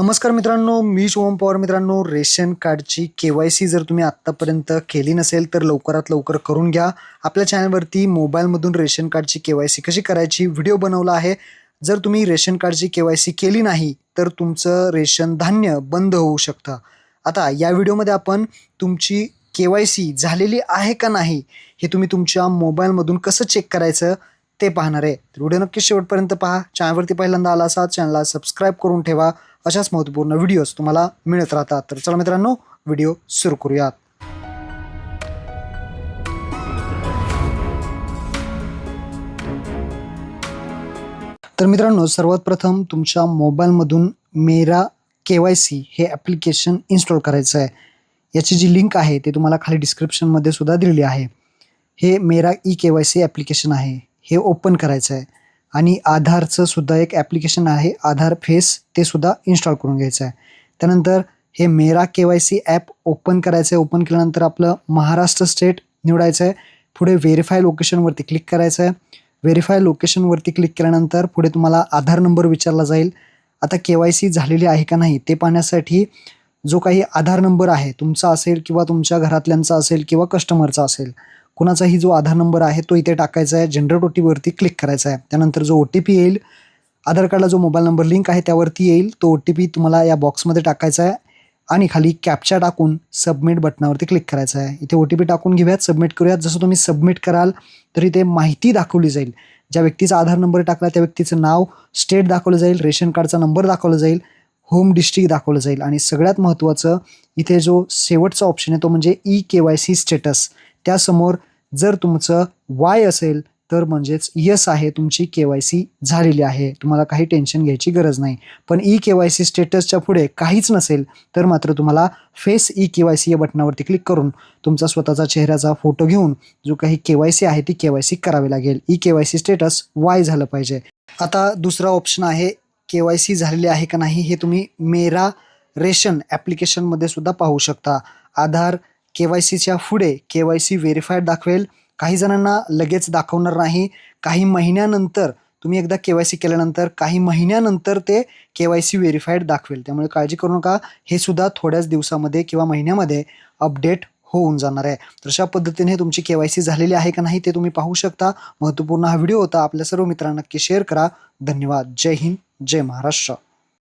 नमस्कार मित्रांनो मी शिवम पवार. मित्रांनो रेशन कार्डची के वाय सी जर तुम्ही आत्तापर्यंत केली नसेल तर लवकरात लवकर करून घ्या. आपल्या चॅनलवरती मोबाईलमधून रेशन कार्डची के वाय सी कशी करायची व्हिडिओ बनवला आहे. जर तुम्ही रेशन कार्डची के वाय सी केली नाही तर तुमचं रेशन धान्य बंद होऊ शकतं. आता या व्हिडिओमध्ये आपण तुमची के वाय सी झालेली आहे का नाही हे तुम्ही तुमच्या मोबाईलमधून कसं चेक करायचं ते पाहणार आहे. तर व्हिडिओ नक्की शेवटपर्यंत पहा. चॅनलवरती पहिल्यांदा आला असा चॅनलला सबस्क्राईब करून ठेवा. अशाच महत्त्वपूर्ण व्हिडिओज तुम्हाला मिळत राहतात. तर चला मित्रांनो व्हिडिओ सुरू करूयात. तर मित्रांनो सर्वात प्रथम तुमच्या मोबाईलमधून मेरा के वाय सी हे ॲप्लिकेशन इन्स्टॉल करायचं आहे. याची जी लिंक आहे ते तुम्हाला खाली डिस्क्रिप्शनमध्ये सुद्धा दिलेली आहे. हे Mera E K Y C application आहे. हे ओपन करायचं आहे. आणि आधारचं सुद्धा एक ॲप्लिकेशन आहे आधार फेस ते सुद्धा इन्स्टॉल करून घ्यायचं आहे. त्यानंतर हे Mera K Y C app open करायचं आहे. ओपन केल्यानंतर आपलं महाराष्ट्र स्टेट निवडायचं आहे. पुढे व्हेरीफाय लोकेशनवरती क्लिक करायचं आहे. व्हेरीफाय लोकेशनवरती क्लिक केल्यानंतर पुढे तुम्हाला आधार नंबर विचारला जाईल. आता के वाय सी झालेली आहे का नाही ते पाहण्यासाठी जो काही आधार नंबर आहे तुमचा असेल किंवा तुमच्या घरातल्यांचा असेल किंवा कस्टमरचा असेल कुणाचाही जो आधार नंबर आहे तो इथे टाकायचा आहे. जनरेट ओ टी पीवरती क्लिक करायचा आहे. त्यानंतर जो ओ टी पी येईल आधार कार्डला जो मोबाईल नंबर लिंक आहे त्यावरती येईल. तो ओ टी पी तुम्हाला या बॉक्समध्ये टाकायचा आहे. आणि खाली कॅप्चा टाकून सबमिट बटनावरती क्लिक करायचं आहे. इथे ओ टी पी टाकून घेऊयात सबमिट करूयात. जसं तुम्ही सबमिट कराल तर इथे माहिती दाखवली जाईल. ज्या व्यक्तीचा आधार नंबर टाकला त्या व्यक्तीचं नाव स्टेट दाखवलं जाईल रेशन कार्डचा नंबर दाखवला जाईल होम डिस्ट्रिक्ट दाखवलं जाईल. आणि सगळ्यात महत्त्वाचं इथे जो शेवटचा ऑप्शन आहे तो म्हणजे E K Y C status त्यासमोर जर तुमचं वाय असेल तर म्हणजेच यस आहे तुमची के वाय सी झालेली आहे. तुम्हाला काही टेन्शन घ्यायची गरज नाही. पण ई के वाय सी स्टेटसच्या पुढे काहीच नसेल तर मात्र तुम्हाला face E K Y C या बटनावरती क्लिक करून तुमचा स्वतःचा चेहऱ्याचा फोटो घेऊन जो काही के वाय सी आहे ती के वाय सी करावी लागेल. E K Y C status Y झालं पाहिजे. आता दुसरा ऑप्शन आहे के वाय सी झालेली आहे का नाही हे तुम्ही मेरा रेशन ॲप्लिकेशनमध्ये सुद्धा पाहू शकता. आधार के वाय सीच्या पुढे के वाय सी व्हेरीफाईड दाखवेल. काही जणांना लगेच दाखवणार नाही. काही महिन्यानंतर तुम्ही एकदा के वाय सी केल्यानंतर काही महिन्यानंतर ते के वाय सी व्हेरीफाईड दाखवेल. त्यामुळे काळजी करू नका. हे सुद्धा थोड्याच दिवसामध्ये किंवा महिन्यामध्ये अपडेट होऊन जाणार आहे. तर अशा पद्धतीने तुमची के वाय सी झालेली आहे का नाही ते तुम्ही पाहू शकता. महत्त्वपूर्ण हा व्हिडिओ होता. आपल्या सर्व मित्रांना नक्की शेअर करा. धन्यवाद. जय हिंद. जय महाराष्ट्र.